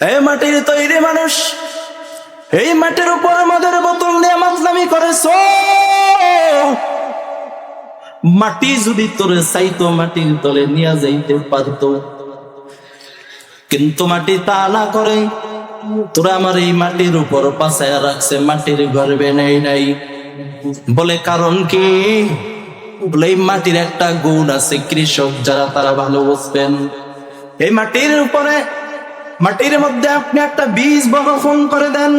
মাটির তৈরি মানুষ, এই মাটির উপর আমাদের বোতল নিয়ে মাতলামি করেছ মাটি যদি তোরে চাইতো, মাটির তলে নিয়ে যাইতে পারতো। কিন্তু মাটি তা না করে, তোরা আমার এই মাটির উপর পাশায় রাখছে, মাটির গর্বে নেই নাই। বলে কারণ কি? বলে এই মাটির একটা গুণ আছে, কৃষক যারা তারা ভালো বুঝবেন। এই মাটির উপরে মাটির মধ্যে আপনি একটা বীজ বপন করে দেন।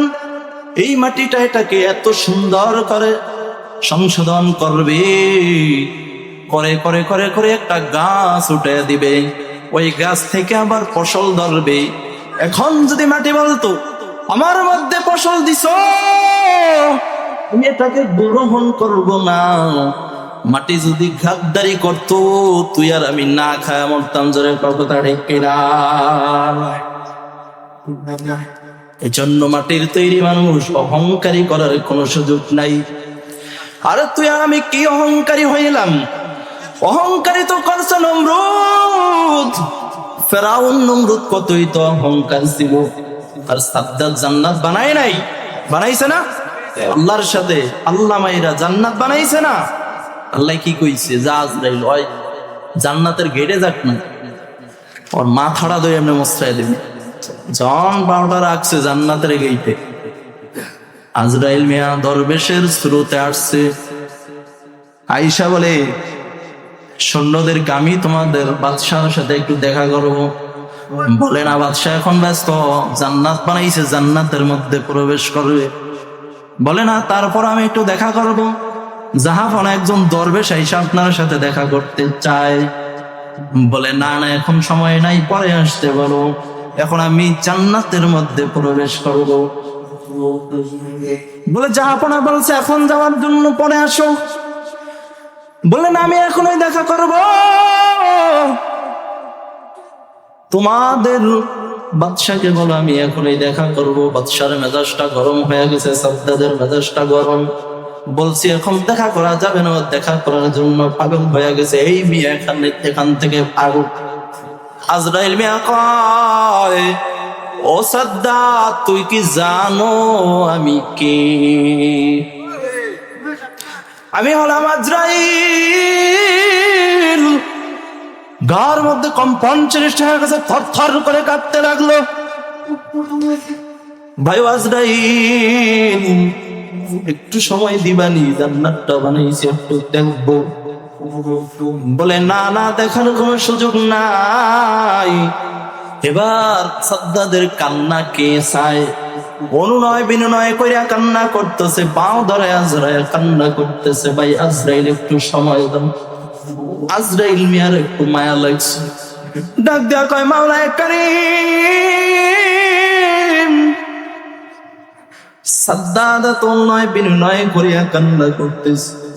এই মাটিটা এটাকে এত সুন্দর করে সংশোধন করবে। করে করে করে করে একটা গাছ উঠে দিবে। ওই গাছ থেকে আবার ফসল ধরবে। এখন যদি মাটি বলতো, আমার মধ্যে ফসল দিছ, আমি এটাকে গ্রহণ করব না। মাটি যদি গাদ্দারি করতো, তুই আর আমি না খায় মরতাম জোরে কথা কিনা এই জন্য মাটির তৈরি মানুষ অহংকারী করার কোনো সুযোগ নাই। আর তুই, আমি কি অহংকারী হইলাম? অহংকারী তো করছে নমরুদ। ফেরাউন নমরুদ কতই তো অহংকার ছিল। আর সাদ্দাত জান্নাত বানায় নাই? বানাইছে না? আল্লাহর সাথে আল্লাহ মাইরা জান্নাত বানাইছে না? আল্লাহ কি কইছে? যা আজরাইল হয় জান্নাতের গেটে যাক না। ওর মাথাটা দই এমনি মস্তায় দিবি। জন বারোটা রাখছে জান্নাতের গেইটে। আজরাইল মিয়া দরবেশের স্রোতে আসছে। আইসা বলে সৈন্যদেরকে আমি তোমাদের বাদশাহর সাথে একটু দেখা করব। বলে, না, বাদশাহ এখন ব্যস্ত। জান্নাত বানাইছে, জান্নাতের মধ্যে প্রবেশ করবে। বলে, না, তারপর আমি একটু দেখা করব। জাহাফন একজন দরবেশ আইসা আপনার সাথে দেখা করতে চায়। বলে, না না, এখন সময় নাই, পরে আসতে বলো। এখন আমি জান্নাতের মধ্যে প্রবেশ করব। বলে জাহাপনা বলছে, এখন যাওয়ার জন্য পরে আসো। বললেন আমি এখনই দেখা করব। তোমাদের বাদশাকে বলো, আমি এখনই দেখা করব। বাদশার মেজাজটা গরম হয়ে গেছে সবদাদের মেজাজটা গরম। বলছি, এখন দেখা করা যাবে না, দেখা করার জন্য পাগল হয়ে গেছে। এই মেয়ে এখান এখান থেকে পাগল। আজরাইল মিয়া কয়, ও সদ্দা তুই কি জানো আমি কে? আমি হলাম আজরাইল। গার মধ্যে চেষ্টা হয়ে গেছে থর থর করে কাঁদতে লাগল। ভাই আজরাইল, একটু সময় দিবানি জান্নাতটা বানাইছি, একটু দেখব। বলে, না না, দেখার কোনো সুযোগ নাই। এবার সদ্দাদের কান্না কে চায়? অনুনয় বিনয় কইরা কান্না করতেছে পাও ধরে আজরাইল কান্না করতেছে। ভাই, আজরাইল, একটু সময় দাও। আজরাইল মিয়ার একটু মায়া লাগছে। ডাক দেওয়া কয়, মাওলায় কারিম। সাদ্দাদা তো নয় বিনয় করিয়া কান্না করতেছে।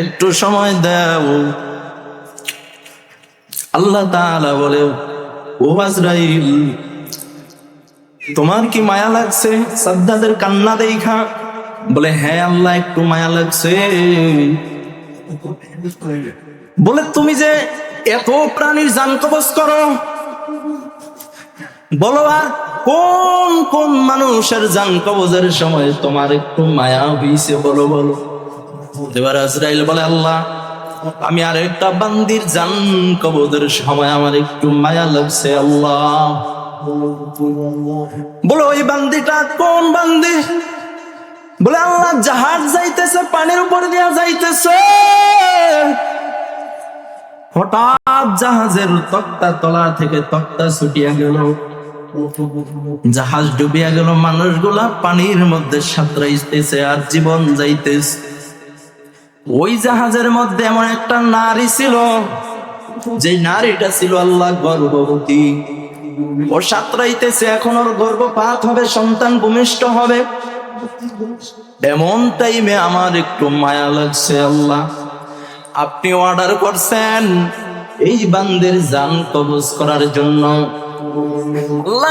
একটু সময় দাও। আল্লাহ তাআলা বলে, ও আজরাইল, তোমার কি মায়া লাগছে? সাদ্দাদের কান্না দেখা? বলে হ্যাঁ আল্লাহ, একটু মায়া লাগছে। বলে, তুমি যে এত প্রাণীর জান কবজ করো, বলো আর কোন কোন মানুষের জান কবজের সময় তোমার একটু মায়া হইছে? বলো বলো। এবার আজরাইল বলে, আল্লাহ, আমি আর একটা বান্দির জান কবজের সময় আমার একটু মায়া লাগছে, আল্লাহ। বলো, ওই বান্দিটা কোন বান্দি? বলে, আল্লাহ, জাহাজ যাইতেছে, পানির উপর দিয়া যাইতেছে। হঠাৎ জাহাজের তক্তা তলা থেকে তক্তা ছুটিয়া গেল। জাহাজ ডুবিয়া গেল, মানুষগুলা পানির মধ্যে সাঁতরাইতেছে আর জীবন যাইতেছে। ওই জাহাজের মধ্যে এমন একটা নারী ছিল যে নারীটা ছিল আল্লাহ গর্ভবতী। ও সাঁতরাইতেছে, এখন ওর গর্ভপাত হবে, সন্তান ভূমিষ্ঠ হবে। এমন টাইমে আমার একটু মায়া লাগছে আল্লাহ। আপনি অর্ডার করছেন এই বান্দের জান কবজ করার জন্য।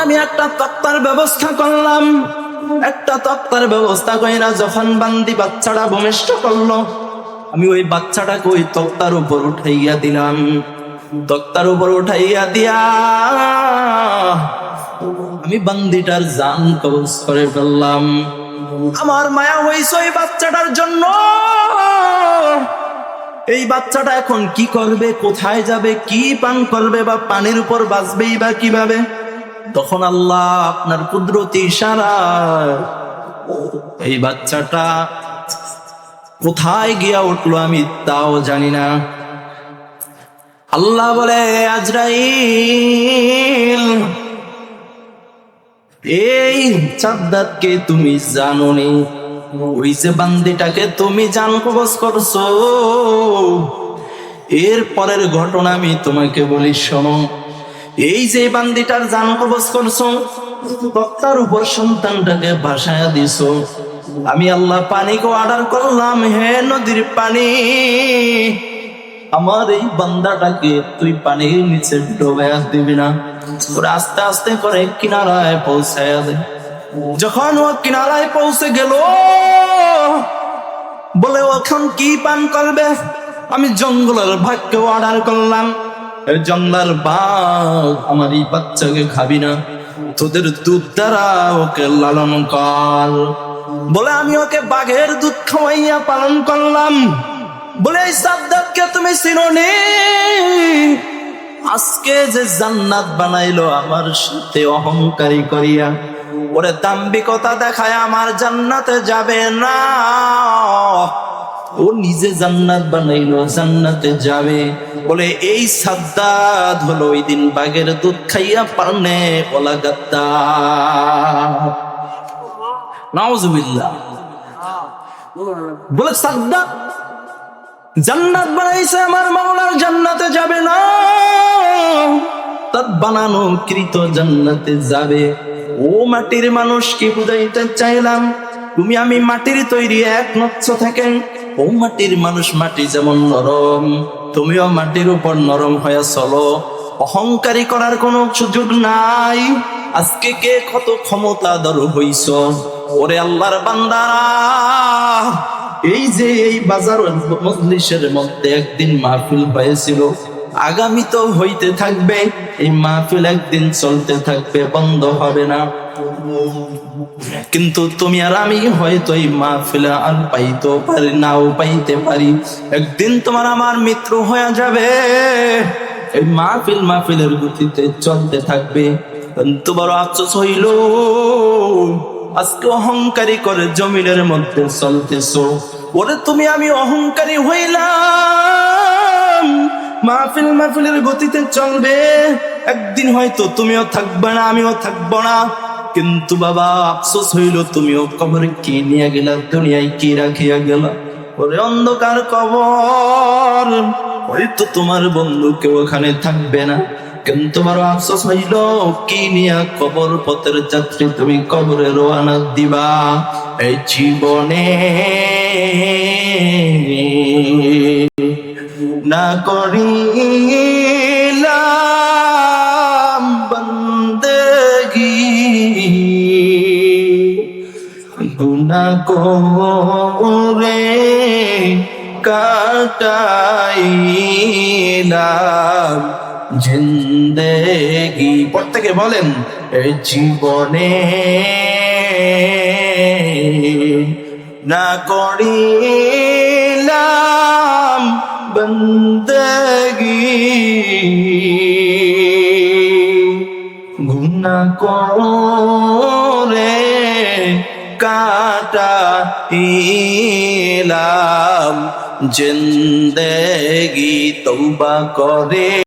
আমি একটা তক্তার ব্যবস্থা করলাম। একটা তক্তার ব্যবস্থা কইরা যখন বান্দি বাচ্চাটা ভূমিষ্ঠ করল আমি ওই বাচ্চাটাকে ওই তক্তার উপর উঠাইয়া দিলাম। তক্তার উপর উঠাইয়া দিয়া আমি বান্দিটার জান কবজ করে ফেললাম। আমার মায়া হয়েছে ওই বাচ্চাটার জন্য। এই বাচ্চাটা এখন কি করবে, কোথায় যাবে, কি পান করবে বা পানির উপর বাঁচবেই বা কীভাবে? তখন আল্লাহ আপনার কুদরতি ইশারা এই বাচ্চাটা কোথায় গিয়া উঠল আমি তাও জানি না। আল্লাহ বলে, আজরাইল, এই চাদ্দাতকে তুমি জানো নি ওই যে বান্দিটাকে তুমি জান কবজ করছ। এর পরের ঘটনা আমি তোমাকে বলি, শোনো। এই যে বান্দিটার জান কবজ করছ তক্তার উপর সন্তানটাকে ভাসায় দিছো। আমি আল্লাহ পানিকে অর্ডার করলাম, হে নদীর পানি। আমার এই বান্দাটাকে তুই পানির নিচে ডোবায়া দিবি না। ওরা আস্তে আস্তে করে কিনারায় পৌঁছায় যখন ও কিনারায় পৌঁছে গেল, বলে ও এখন কি পান করবে? আমি জঙ্গলের ভাগ্যে অর্ডার করলাম। জঙ্গলার বাঘ আমার এই বাচ্চাকে খাবি না। তোদের দুধ দ্বারা ওকে লালন কর। বলে, আমি ওকে বাঘের দুধ খাওয়াইয়া পালন করলাম। বলে, এই সাদ্দাতকে তুমি চিনোনি? আজকে যে জান্নাত বানাইলো আমার সাথে অহংকারী করিয়া, ওরে দাম্বিকতা দেখায় আমার জান্নাতে যাবে না। ও নিজে জান্নাত বানাইলো, জান্নাতে যাবে। বলে, এই সাদ্দাত হলো ওই দিন বাঘের দুধ খাইয়া পারনে, ওলা গাদ্দা নাউজুবিল্লাহ। বলে জান্নাত বানাইছে আমার মাওলার জান্নাতে যাবে না। তার বানানো কৃত জান্নাতে যাবে। ও মাটির মানুষ কি বুঝাইতে চাইলাম, তুমি আমি মাটির তৈরি এক নচ্ছ থাকেন। ও মাটির মানুষ মাটি যেমন নরম, তুমিও মাটির উপর নরম হয়ে চলো। অহংকারী করার কোনো সুযোগ নাই। আজকে কে কত ক্ষমতাধর হইছ? ওরে আল্লাহর বান্দারা, এই যে এই বাজার মজলিসের মধ্যে একদিন মাহফিল হয়েছিল, আগামী তো হইতে থাকবে, এই মাহফিল একদিন চলতে থাকবে, বন্ধ হবে না। কিন্তু তুমি আর আমি হয়তো এই মাহফিলে আর পাইতেও পারি, নাও পাইতে পারি। একদিন তোমার আমার মিত্র হয়ে যাবে, এই মাহফিল মাহফিলের গতিতে চলতে থাকবে। বড় আফসোস হইল আজকে অহংকারী করে জমিনের মধ্যে চলতেছো। ওরে তুমি, আমি অহংকারী হইলাম। মাহফিল মাহফিলের গতিতে চলবে। একদিন হয়তো তুমিও থাকবে না, আমিও থাকব না। কিন্তু বাবা, আফসোস হইল, তুমিও কবরে কি নিয়ে গেলা, দুনিয়ায় কি রাখিয়া গেলা? ওরে অন্ধকার কবর, হয়তো তোমার বন্ধু কেউ ওখানে থাকবে না। কিন্তু তোমার আফসোস হইল? কি নিয়া কবর পথের যাত্রী তুমি কবরে রোয়ানা দিবা? এই জীবনে না করিলাম বন্দগি। গুনা করে কাটাইলাম। জিন্দেগি। প্রত্যেকে বলেন জীবনে না করিলাম বন্দগি। গুনা করে কাটা ইলাম জিন্দেগি। তৌবা করে